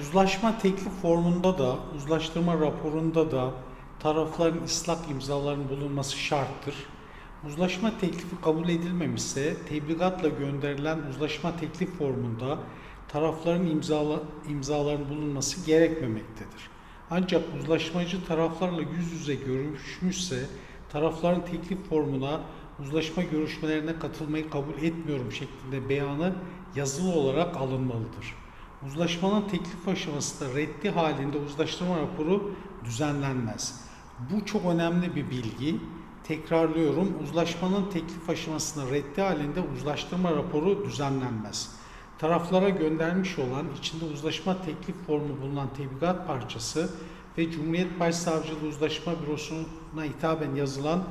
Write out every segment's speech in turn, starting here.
Uzlaşma teklif formunda da, uzlaştırma raporunda da tarafların ıslak imzalarının bulunması şarttır. Uzlaşma teklifi kabul edilmemişse tebligatla gönderilen uzlaşma teklif formunda tarafların imzala, imzalarının bulunması gerekmemektedir. Ancak uzlaşmacı taraflarla yüz yüze görüşmüşse tarafların teklif formuna uzlaşma görüşmelerine katılmayı kabul etmiyorum şeklinde beyanı yazılı olarak alınmalıdır. Uzlaşmanın teklif aşamasında reddi halinde uzlaştırma raporu düzenlenmez. Bu çok önemli bir bilgi. Tekrarlıyorum, uzlaşmanın teklif aşamasında reddi halinde uzlaştırma raporu düzenlenmez. Taraflara göndermiş olan içinde uzlaşma teklif formu bulunan tebligat parçası ve Cumhuriyet Başsavcılığı Uzlaşma Bürosu'na hitaben yazılan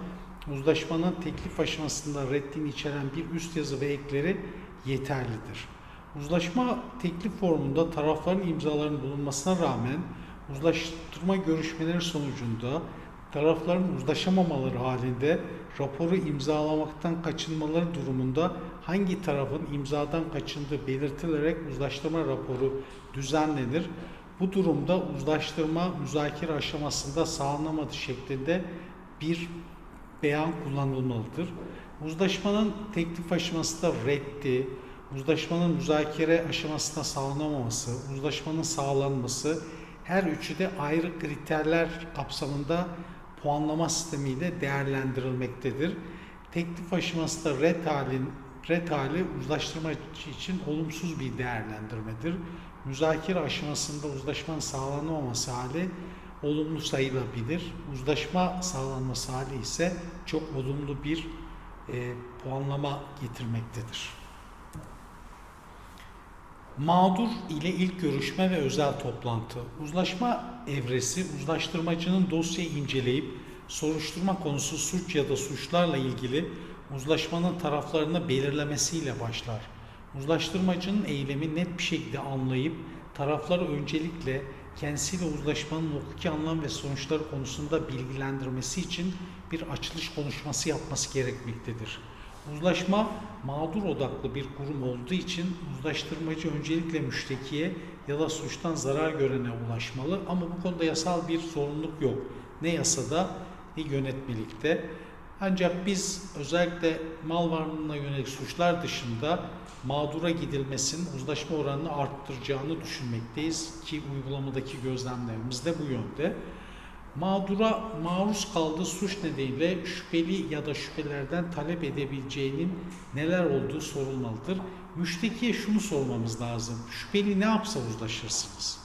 uzlaşmanın teklif aşamasında reddini içeren bir üst yazı ve ekleri yeterlidir. Uzlaşma teklif formunda tarafların imzalarının bulunmasına rağmen uzlaştırma görüşmeleri sonucunda tarafların uzlaşamamaları halinde raporu imzalamaktan kaçınmaları durumunda hangi tarafın imzadan kaçındığı belirtilerek uzlaştırma raporu düzenlenir. Bu durumda uzlaştırma müzakere aşamasında sağlanamadı şeklinde bir beyan kullanılmalıdır. Uzlaşmanın teklif aşamasında reddi, uzlaşmanın müzakere aşamasında sağlanamaması, uzlaşmanın sağlanması her üçü de ayrı kriterler kapsamında puanlama sistemiyle değerlendirilmektedir. Teklif aşamasında red halin red hali uzlaştırma için olumsuz bir değerlendirmedir. Müzakere aşamasında uzlaşmanın sağlanamaması hali olumlu sayılabilir. Uzlaşma sağlanması hali ise çok olumlu bir e, puanlama getirmektedir. Mağdur ile ilk görüşme ve özel toplantı. Uzlaşma evresi uzlaştırmacının dosyayı inceleyip soruşturma konusu suç ya da suçlarla ilgili uzlaşmanın taraflarını belirlemesiyle başlar. Uzlaştırmacının eylemi net bir şekilde anlayıp tarafları öncelikle kendisiyle uzlaşmanın hukuki anlam ve sonuçları konusunda bilgilendirmesi için bir açılış konuşması yapması gerekmektedir. Uzlaşma mağdur odaklı bir kurum olduğu için uzlaştırmacı öncelikle müştekiye ya da suçtan zarar görene ulaşmalı ama bu konuda yasal bir zorunluluk yok. Ne yasada ne yönetmelikte. Ancak biz özellikle mal varlığına yönelik suçlar dışında mağdura gidilmesinin uzlaşma oranını arttıracağını düşünmekteyiz ki uygulamadaki gözlemlerimiz de bu yönde. Mağdura maruz kaldığı suç nedeniyle şüpheli ya da şüphelerden talep edebileceğinin neler olduğu sorulmalıdır. Müştekiye şunu sormamız lazım. Şüpheli ne yapsa uzlaşırsınız?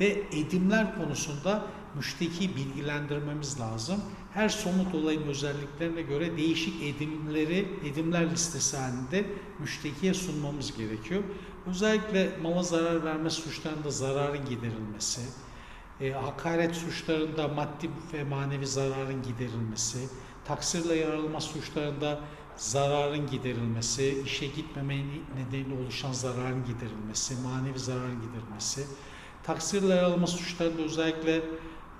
Ve edimler konusunda müşteki bilgilendirmemiz lazım. Her somut olayın özelliklerine göre değişik edimleri, edimler listesi halinde müştekiye sunmamız gerekiyor. Özellikle mala zarar verme suçlarında zararın giderilmesi, e, hakaret suçlarında maddi ve manevi zararın giderilmesi, taksirle yaralama suçlarında zararın giderilmesi, işe gitmeme nedeniyle oluşan zararın giderilmesi, manevi zararın giderilmesi, taksirle yaralama suçlarında özellikle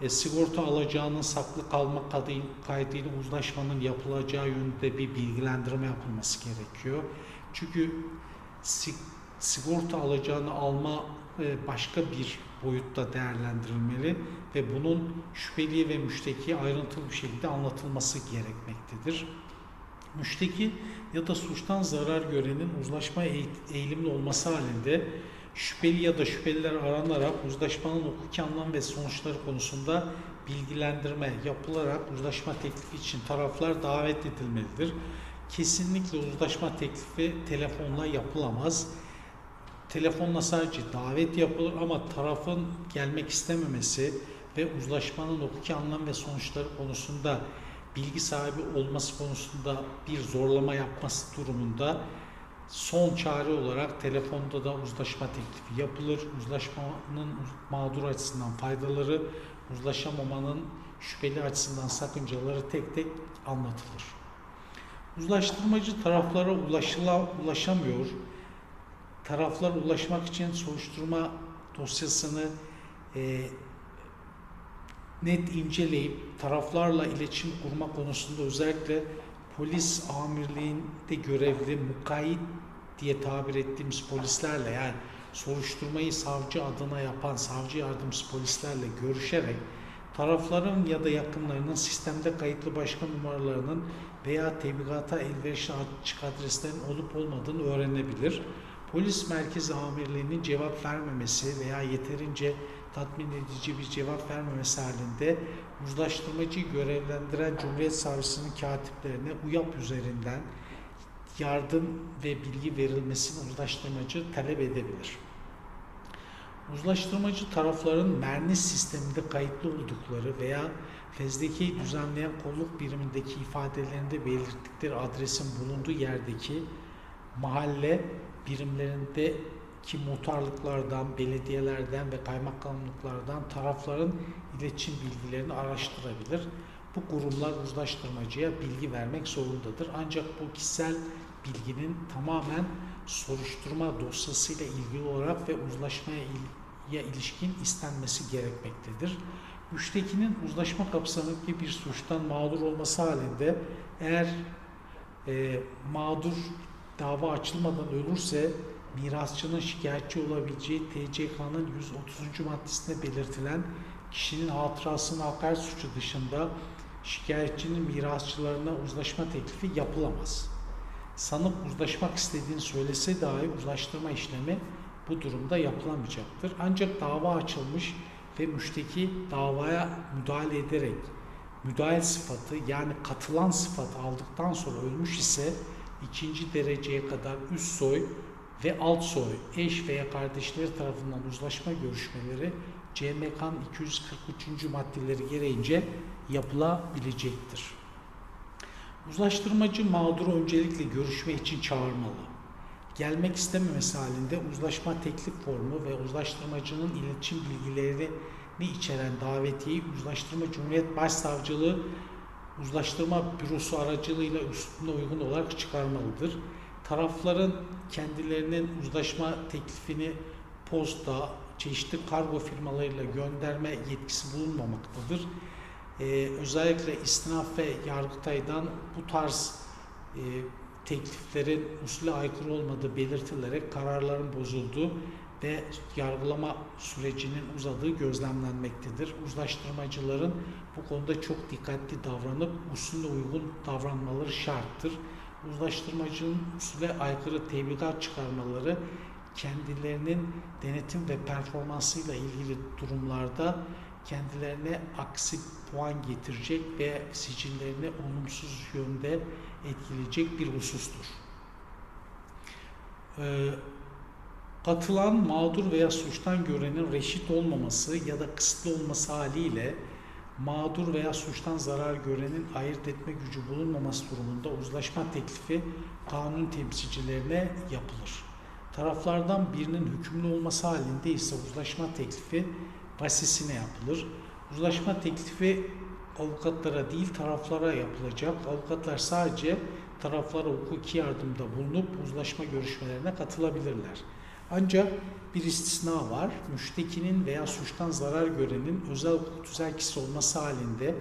e, sigorta alacağının saklı kalma kadı- kaydıyla uzlaşmanın yapılacağı yönünde bir bilgilendirme yapılması gerekiyor. Çünkü si- sigorta alacağını alma e, başka bir boyutta değerlendirilmeli ve bunun şüpheliye ve müştekiye ayrıntılı bir şekilde anlatılması gerekmektedir. Müşteki ya da suçtan zarar görenin uzlaşma eğ- eğilimli olması halinde şüpheli ya da şüpheliler aranarak uzlaşmanın hukuki anlam ve sonuçları konusunda bilgilendirme yapılarak uzlaşma teklifi için taraflar davet edilmelidir. Kesinlikle uzlaşma teklifi telefonla yapılamaz. Telefonla sadece davet yapılır ama tarafın gelmek istememesi ve uzlaşmanın hukuki anlam ve sonuçları konusunda bilgi sahibi olması konusunda bir zorlama yapması durumunda son çare olarak telefonda da uzlaşma teklifi yapılır. Uzlaşmanın mağdur açısından faydaları, uzlaşamamanın şüpheli açısından sakıncaları tek tek anlatılır. Uzlaştırmacı taraflara ulaşıla, ulaşamıyor. Taraflar ulaşmak için soruşturma dosyasını e, net inceleyip taraflarla iletişim kurma konusunda özellikle polis amirliğinde görevli mukayyit diye tabir ettiğimiz polislerle yani soruşturmayı savcı adına yapan savcı yardımcısı polislerle görüşerek tarafların ya da yakınlarının sistemde kayıtlı başka numaralarının veya tebliğata elverişli açık adreslerin olup olmadığını öğrenebilir. Polis merkezi amirliğinin cevap vermemesi veya yeterince tatmin edici bir cevap vermemesi halinde uzlaştırmacıyı görevlendiren Cumhuriyet Savcısının katiplerine UYAP üzerinden yardım ve bilgi verilmesini uzlaştırmacı talep edebilir. Uzlaştırmacı tarafların mernis sisteminde kayıtlı oldukları veya fezlekeyi düzenleyen kolluk birimindeki ifadelerinde belirttikleri adresin bulunduğu yerdeki mahalle birimlerindeki muhtarlıklardan, belediyelerden ve kaymakamlıklardan tarafların iletişim bilgilerini araştırabilir. Bu kurumlar uzlaştırmacıya bilgi vermek zorundadır. Ancak bu kişisel bilginin tamamen soruşturma dosyasıyla ilgili olarak ve uzlaşmaya il- ilişkin istenmesi gerekmektedir. Müştekinin uzlaşma kapsamındaki bir suçtan mağdur olması halinde eğer e, mağdur dava açılmadan ölürse mirasçının şikayetçi olabileceği TCK'nın 130. maddesinde belirtilen kişinin hatırasına hakaret suçu dışında şikayetçinin mirasçılarına uzlaşma teklifi yapılamaz. Sanık uzlaşmak istediğini söylese dahi uzlaştırma işlemi bu durumda yapılamayacaktır. Ancak dava açılmış ve müşteki davaya müdahale ederek müdahil sıfatı yani katılan sıfat aldıktan sonra ölmüş ise ikinci dereceye kadar üst soy ve alt soy eş veya kardeşleri tarafından uzlaşma görüşmeleri CMK'nın 243. maddeleri gereğince yapılabilecektir. Uzlaştırmacı mağduru öncelikle görüşme için çağırmalı. Gelmek istememesi halinde uzlaşma teklif formu ve uzlaştırmacının iletişim bilgilerini içeren davetiyeyi Uzlaştırma Cumhuriyet Başsavcılığı Uzlaştırma Bürosu aracılığıyla üstüne uygun olarak çıkarmalıdır. Tarafların kendilerinin uzlaşma teklifini posta, çeşitli kargo firmalarıyla gönderme yetkisi bulunmamaktadır. Ee, özellikle istinaf ve yargıtaydan bu tarz e, tekliflerin usule aykırı olmadığı belirtilerek kararların bozulduğu ve yargılama sürecinin uzadığı gözlemlenmektedir. Uzlaştırmacıların bu konuda çok dikkatli davranıp usule uygun davranmaları şarttır. Uzlaştırmacının usule aykırı tebligat çıkarmaları kendilerinin denetim ve performansıyla ilgili durumlarda kendilerine aksi puan getirecek ve sicillerini olumsuz yönde etkileyecek bir husustur. Ee, katılan mağdur veya suçtan görenin reşit olmaması ya da kısıtlı olması haliyle mağdur veya suçtan zarar görenin ayırt etme gücü bulunmaması durumunda uzlaşma teklifi kanun temsilcilerine yapılır. Taraflardan birinin hükümlü olması halinde ise uzlaşma teklifi vasisine yapılır. Uzlaşma teklifi avukatlara değil taraflara yapılacak. Avukatlar sadece taraflara hukuki yardımda bulunup uzlaşma görüşmelerine katılabilirler. Ancak bir istisna var. Müştekinin veya suçtan zarar görenin özel hukuk tüzelkisi olması halinde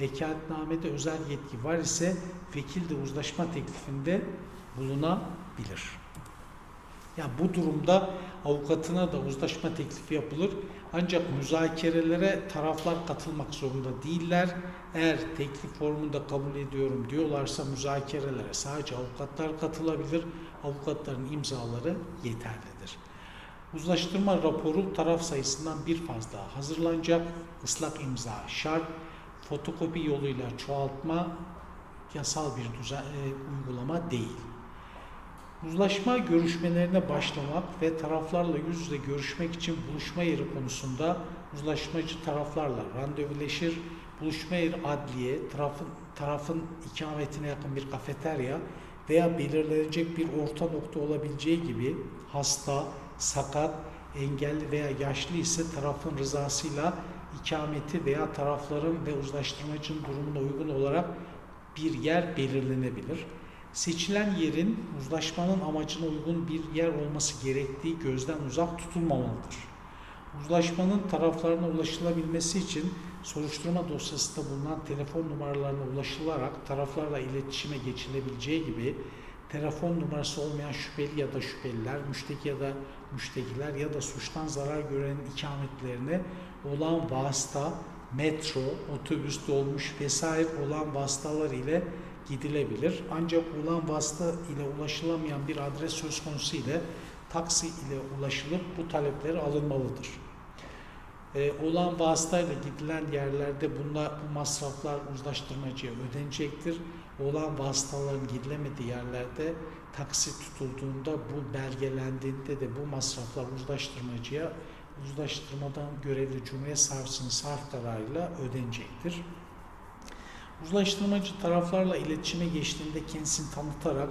vekaletnamede özel yetki var ise vekil de uzlaşma teklifinde bulunabilir. Yani bu durumda avukatına da uzlaşma teklifi yapılır. Ancak müzakerelere taraflar katılmak zorunda değiller. Eğer teklif formunda kabul ediyorum diyorlarsa müzakerelere sadece avukatlar katılabilir. Avukatların imzaları yeterlidir. Uzlaştırma raporu taraf sayısından bir fazla hazırlanacak. Islak imza şart. Fotokopi yoluyla çoğaltma yasal bir düzen, e, uygulama değil. Uzlaşma görüşmelerine başlamak ve taraflarla yüz yüze görüşmek için buluşma yeri konusunda uzlaşmacı taraflarla randevuleşir. Buluşma yeri adliye, tarafın, tarafın ikametine yakın bir kafeterya veya belirlenecek bir orta nokta olabileceği gibi hasta, sakat, engelli veya yaşlı ise tarafın rızasıyla ikameti veya tarafların ve uzlaştırmacının durumuna uygun olarak bir yer belirlenebilir. Seçilen yerin uzlaşmanın amacına uygun bir yer olması gerektiği gözden uzak tutulmamalıdır. Uzlaşmanın taraflarına ulaşılabilmesi için soruşturma dosyasında bulunan telefon numaralarına ulaşılarak taraflarla iletişime geçilebileceği gibi telefon numarası olmayan şüpheli ya da şüpheliler, müşteki ya da müştekiler ya da suçtan zarar görenin ikametlerine olan vasıta, metro, otobüs, dolmuş vesaire olan vasıtalar ile gidilebilir. Ancak olan vasıta ile ulaşılamayan bir adres söz konusu ile taksi ile ulaşılıp bu talepleri alınmalıdır. Ee, olan vasıtayla gidilen yerlerde bunlar, bu masraflar uzlaştırmacıya ödenecektir. Olan vasıtaların gidilemediği yerlerde taksi tutulduğunda bu belgelendiğinde de bu masraflar uzlaştırmacıya uzlaştırmadan görevli Cumhuriyet Savcısının sarf kararıyla ödenecektir. Uzlaştırmacı taraflarla iletişime geçtiğinde kendisini tanıtarak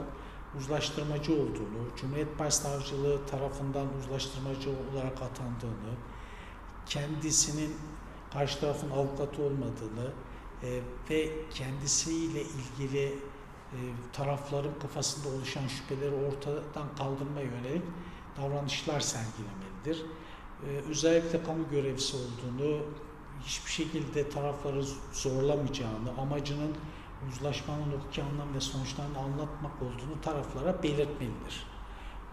uzlaştırmacı olduğunu, Cumhuriyet Başsavcılığı tarafından uzlaştırmacı olarak atandığını, kendisinin karşı tarafın avukatı olmadığını e, ve kendisiyle ilgili tarafların kafasında oluşan şüpheleri ortadan kaldırmaya yönelik davranışlar sergilemelidir. E, özellikle kamu görevlisi olduğunu, hiçbir şekilde tarafları zorlamayacağını, amacının uzlaşmanın hukuki anlam ve sonuçlarını anlatmak olduğunu taraflara belirtmelidir.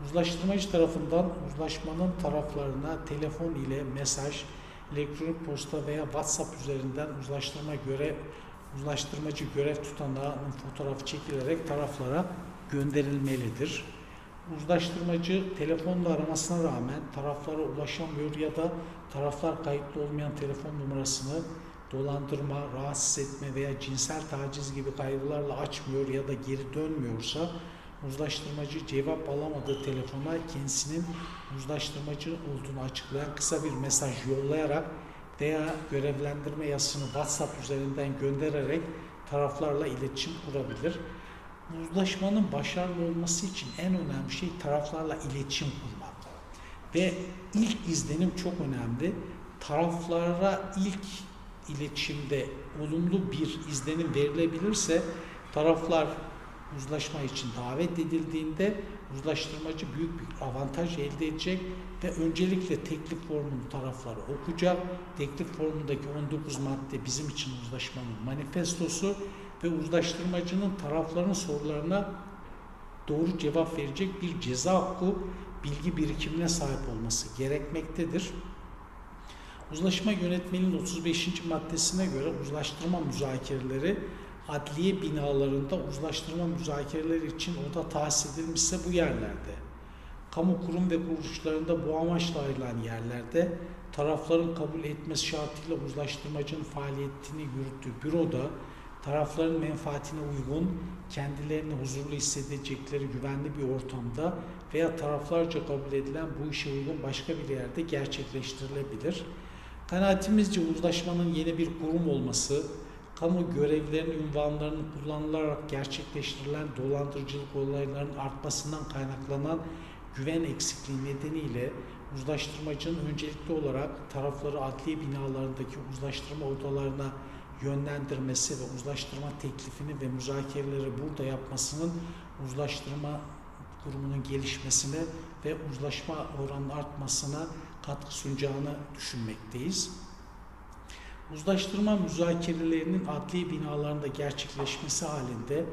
Uzlaştırmacı tarafından uzlaşmanın taraflarına telefon ile mesaj, elektronik posta veya WhatsApp üzerinden uzlaştırma göre uzlaştırmacı görev tutanağının fotoğrafı çekilerek taraflara gönderilmelidir. Uzlaştırmacı telefonla aramasına rağmen taraflara ulaşamıyor ya da taraflar kayıtlı olmayan telefon numarasını dolandırma, rahatsız etme veya cinsel taciz gibi kaygılarla açmıyor ya da geri dönmüyorsa uzlaştırmacı cevap alamadığı telefona kendisinin uzlaştırmacı olduğunu açıklayan kısa bir mesaj yollayarak veya görevlendirme yazısını WhatsApp üzerinden göndererek taraflarla iletişim kurabilir. Uzlaşmanın başarılı olması için en önemli şey taraflarla iletişim kurmak. Ve ilk izlenim çok önemli. Taraflara ilk iletişimde olumlu bir izlenim verilebilirse taraflar uzlaşma için davet edildiğinde uzlaştırmacı büyük bir avantaj elde edecek ve öncelikle teklif formunu taraflara okuyacak. Teklif formundaki 19 madde bizim için uzlaşmanın manifestosu ve uzlaştırmacının tarafların sorularına doğru cevap verecek bir ceza hakkı bilgi birikimine sahip olması gerekmektedir. Uzlaşma yönetmeliğinin 35. maddesine göre uzlaştırma müzakereleri adliye binalarında uzlaştırma müzakereleri için oda tahsis edilmişse bu yerlerde, kamu kurum ve kuruluşlarında bu amaçla ayrılan yerlerde tarafların kabul etmesi şartıyla uzlaştırmacının faaliyetini yürüttüğü büroda tarafların menfaatine uygun, kendilerini huzurlu hissedecekleri güvenli bir ortamda veya taraflarca kabul edilen bu işe uygun başka bir yerde gerçekleştirilebilir. Kanaatimizce uzlaşmanın yeni bir kurum olması, kamu görevlerinin ünvanlarının kullanılarak gerçekleştirilen dolandırıcılık olaylarının artmasından kaynaklanan güven eksikliği nedeniyle uzlaştırmacının öncelikli olarak tarafları adliye binalarındaki uzlaştırma odalarına yönlendirmesi ve uzlaştırma teklifini ve müzakereleri burada yapmasının uzlaştırma kurumunun gelişmesine ve uzlaşma oranının artmasına katkı sunacağını düşünmekteyiz. Uzlaştırma müzakerelerinin adli binalarında gerçekleşmesi halinde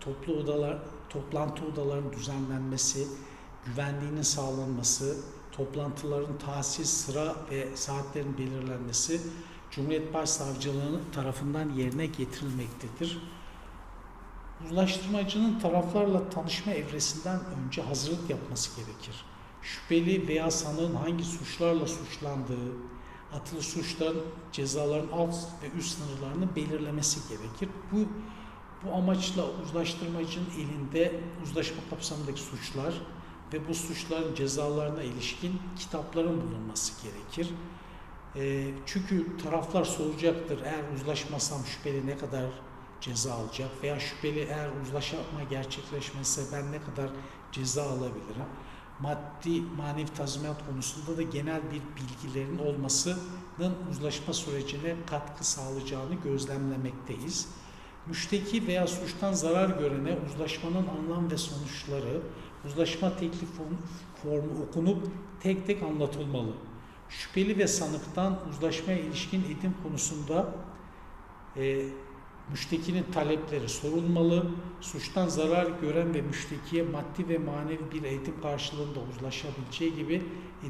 toplu odalar, toplantı odalarının düzenlenmesi, güvenliğinin sağlanması, toplantıların tahsis, sıra ve saatlerin belirlenmesi Cumhuriyet Başsavcılığı'nın tarafından yerine getirilmektedir. Uzlaştırmacının taraflarla tanışma evresinden önce hazırlık yapması gerekir. Şüpheli veya sanığın hangi suçlarla suçlandığı, atılı suçların cezaların alt ve üst sınırlarını belirlemesi gerekir. Bu bu amaçla uzlaştırmacının elinde uzlaşma kapsamındaki suçlar ve bu suçların cezalarına ilişkin kitapların bulunması gerekir. E, çünkü taraflar soracaktır eğer uzlaşmasam şüpheli ne kadar ceza alacak veya şüpheli eğer uzlaşma gerçekleşmezse ben ne kadar ceza alabilirim? Maddi manevi tazminat konusunda da genel bir bilgilerin olmasının uzlaşma sürecine katkı sağlayacağını gözlemlemekteyiz. Müşteki veya suçtan zarar görene uzlaşmanın anlam ve sonuçları, uzlaşma teklif formu okunup tek tek anlatılmalı. Şüpheli ve sanıktan uzlaşmaya ilişkin edim konusunda e, Müştekinin talepleri sorulmalı, suçtan zarar gören ve müştekiye maddi ve manevi bir eğitim karşılığında uzlaşabileceği gibi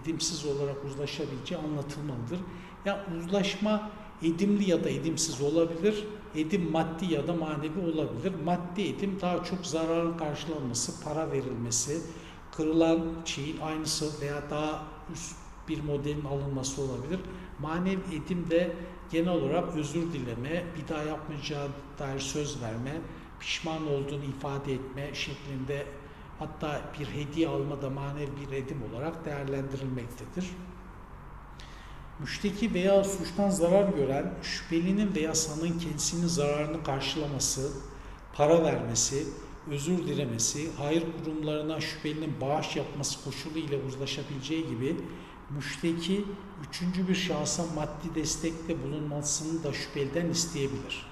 edimsiz olarak uzlaşabileceği anlatılmalıdır. Ya uzlaşma edimli ya da edimsiz olabilir, edim maddi ya da manevi olabilir. Maddi edim daha çok zararın karşılanması, para verilmesi, kırılan şeyin aynısı veya daha üst bir modelin alınması olabilir. Manevi edim de genel olarak özür dileme, bir daha yapmayacağı dair söz verme, pişman olduğunu ifade etme şeklinde hatta bir hediye alma da manevi bir edim olarak değerlendirilmektedir. Müşteki veya suçtan zarar gören şüphelinin veya sanığın kendisinin zararını karşılaması, para vermesi, özür dilemesi, hayır kurumlarına şüphelinin bağış yapması koşulu ile uzlaşabileceği gibi müşteki üçüncü bir şahsa maddi destekte bulunmasını da şüpheliden isteyebilir.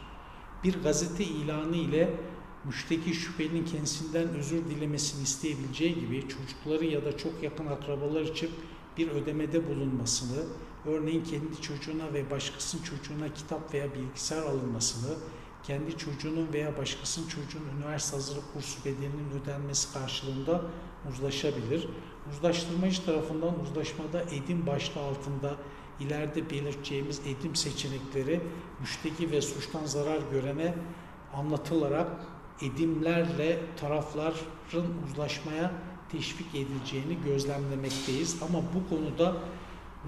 Bir gazete ilanı ile müşteki şüphelinin kendisinden özür dilemesini isteyebileceği gibi çocukları ya da çok yakın akrabalar için bir ödemede bulunmasını, örneğin kendi çocuğuna ve başkasının çocuğuna kitap veya bilgisayar alınmasını, kendi çocuğunun veya başkasının çocuğunun üniversite hazırlık kursu bedelinin ödenmesi karşılığında uzlaşabilir. Uzlaştırmacı tarafından uzlaşmada edim başlığı altında ileride belirteceğimiz edim seçenekleri müşteki ve suçtan zarar görene anlatılarak edimlerle tarafların uzlaşmaya teşvik edileceğini gözlemlemekteyiz. Ama bu konuda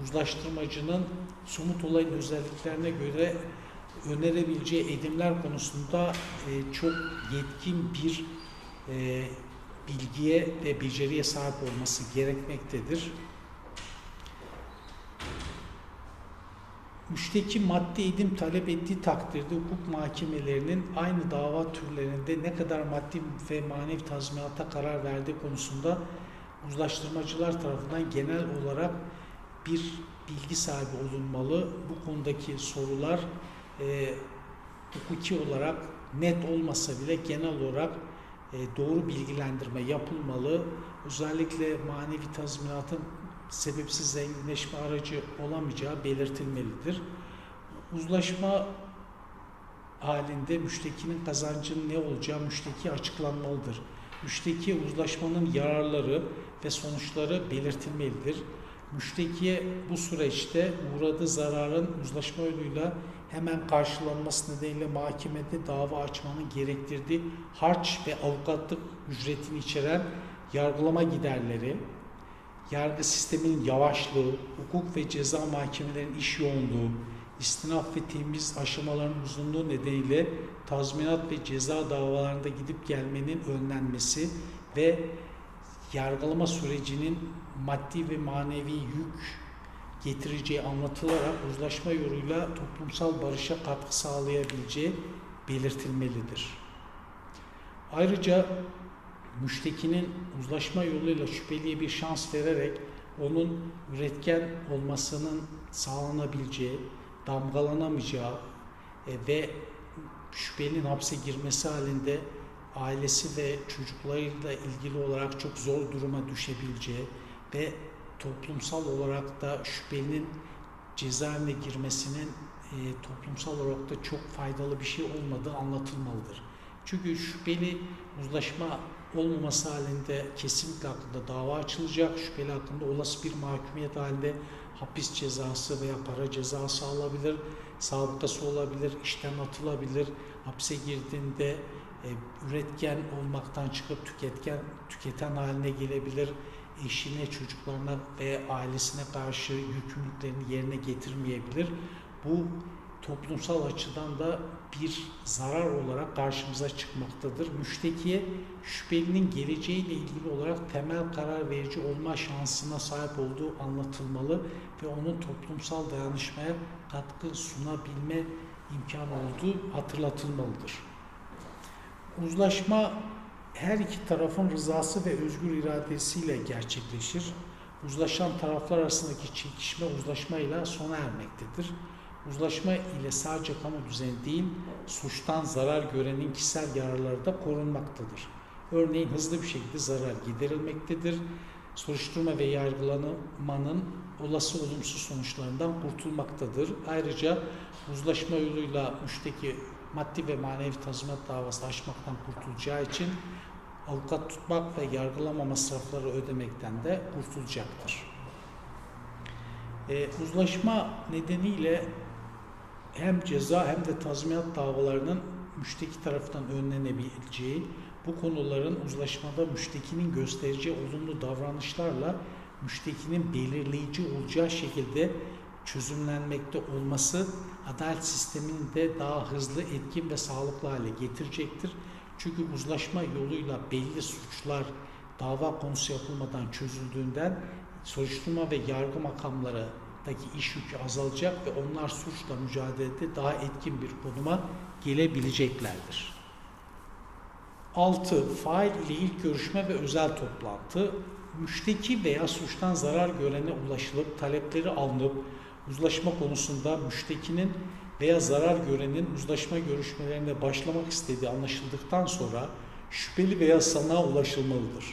uzlaştırmacının somut olayın özelliklerine göre önerebileceği edimler konusunda e, çok yetkin bir e, bilgiye ve beceriye sahip olması gerekmektedir. Müşteki maddi edim talep ettiği takdirde hukuk mahkemelerinin aynı dava türlerinde ne kadar maddi ve manevi tazminata karar verdiği konusunda uzlaştırmacılar tarafından genel olarak bir bilgi sahibi olunmalı. Bu konudaki sorular e, hukuki olarak net olmasa bile genel olarak doğru bilgilendirme yapılmalı. Özellikle manevi tazminatın sebepsiz zenginleşme aracı olamayacağı belirtilmelidir. Uzlaşma halinde müştekinin kazancının ne olacağı müşteki açıklanmalıdır. Müşteki uzlaşmanın yararları ve sonuçları belirtilmelidir. Müştekiye bu süreçte uğradığı zararın uzlaşma yoluyla hemen karşılanması nedeniyle mahkemede dava açmanın gerektirdiği harç ve avukatlık ücretini içeren yargılama giderleri, yargı sisteminin yavaşlığı, hukuk ve ceza mahkemelerinin iş yoğunluğu, istinaf ve temiz aşamaların uzunluğu nedeniyle tazminat ve ceza davalarında gidip gelmenin önlenmesi ve yargılama sürecinin maddi ve manevi yük getireceği anlatılarak uzlaşma yoluyla toplumsal barışa katkı sağlayabileceği belirtilmelidir. Ayrıca müştekinin uzlaşma yoluyla şüpheliye bir şans vererek onun üretken olmasının sağlanabileceği, damgalanamayacağı e, ve şüphelinin hapse girmesi halinde ailesi ve çocuklarıyla ilgili olarak çok zor duruma düşebileceği ve toplumsal olarak da şüphelinin cezaevine girmesinin e, toplumsal olarak da çok faydalı bir şey olmadığı anlatılmalıdır. Çünkü şüpheli uzlaşma olmaması halinde kesinlikle hakkında dava açılacak. Şüpheli hakkında olası bir mahkumiyet halinde hapis cezası veya para cezası alabilir, sabıkası olabilir, işten atılabilir, hapse girdiğinde e, üretken olmaktan çıkıp tüketken tüketen haline gelebilir, eşine, çocuklarına ve ailesine karşı yükümlülüklerini yerine getirmeyebilir. Bu toplumsal açıdan da bir zarar olarak karşımıza çıkmaktadır. Müştekiye şüphelinin geleceğiyle ilgili olarak temel karar verici olma şansına sahip olduğu anlatılmalı ve onun toplumsal dayanışmaya katkı sunabilme imkanı olduğu hatırlatılmalıdır. Uzlaşma her iki tarafın rızası ve özgür iradesiyle gerçekleşir. Uzlaşan taraflar arasındaki çekişme uzlaşmayla sona ermektedir. Uzlaşma ile sadece kamu düzeni değil, suçtan zarar görenin kişisel yararları da korunmaktadır. Örneğin hızlı bir şekilde zarar giderilmektedir. Soruşturma ve yargılanmanın olası olumsuz sonuçlarından kurtulmaktadır. Ayrıca uzlaşma yoluyla müşteki maddi ve manevi tazminat davası açmaktan kurtulacağı için avukat tutmak ve yargılama masrafları ödemekten de kurtulacaktır. E, uzlaşma nedeniyle hem ceza hem de tazminat davalarının müşteki tarafından önlenebileceği, bu konuların uzlaşmada müştekinin göstereceği olumlu davranışlarla müştekinin belirleyici olacağı şekilde çözümlenmekte olması adalet sistemini de daha hızlı, etkin ve sağlıklı hale getirecektir. Çünkü uzlaşma yoluyla belli suçlar dava konusu yapılmadan çözüldüğünden soruşturma ve yargı makamlarındaki iş yükü azalacak ve onlar suçla mücadelede daha etkin bir konuma gelebileceklerdir. 6. Fail ile ilk görüşme ve özel toplantı. Müşteki veya suçtan zarar görene ulaşılıp talepleri alınıp uzlaşma konusunda müştekinin veya zarar görenin uzlaşma görüşmelerine başlamak istediği anlaşıldıktan sonra şüpheli veya sanığa ulaşılmalıdır.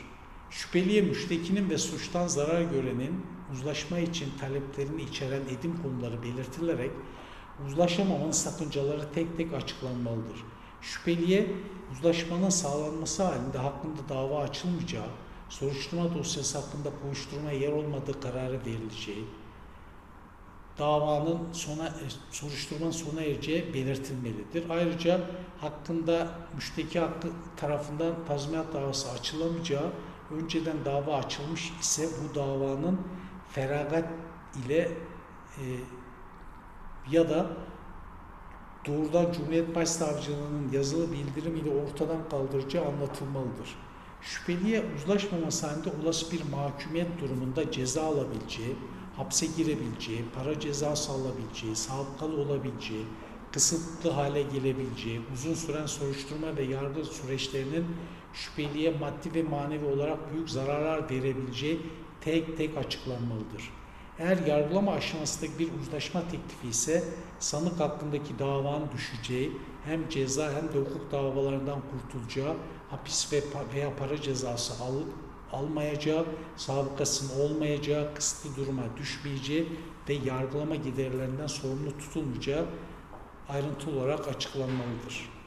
Şüpheliye müştekinin ve suçtan zarar görenin uzlaşma için taleplerini içeren edim konuları belirtilerek uzlaşamamanın sakıncaları tek tek açıklanmalıdır. Şüpheliye uzlaşmanın sağlanması halinde hakkında dava açılmayacağı, soruşturma dosyası hakkında kovuşturmaya yer olmadığı kararı verileceği, davanın sona e, soruşturmanın sona ereceği belirtilmelidir. Ayrıca hakkında müşteki hakkı tarafından tazminat davası açılamayacağı, önceden dava açılmış ise bu davanın feragat ile e, ya da doğrudan Cumhuriyet Başsavcılığının yazılı bildirim ile ortadan kaldıracağı anlatılmalıdır. Şüpheliye uzlaşmaması halinde olası bir mahkumiyet durumunda ceza alabileceği, hapse girebileceği, para cezası alabileceği, sabıkalı olabileceği, kısıtlı hale gelebileceği, uzun süren soruşturma ve yargı süreçlerinin şüpheliye maddi ve manevi olarak büyük zararlar verebileceği tek tek açıklanmalıdır. Eğer yargılama aşamasındaki bir uzlaşma teklifi ise sanık hakkındaki davanın düşeceği, hem ceza hem de hukuk davalarından kurtulacağı, hapis veya para cezası al, almayacağı, sabıkasının olmayacağı, kısıtlı duruma düşmeyeceği ve yargılama giderlerinden sorumlu tutulmayacağı ayrıntılı olarak açıklanmalıdır.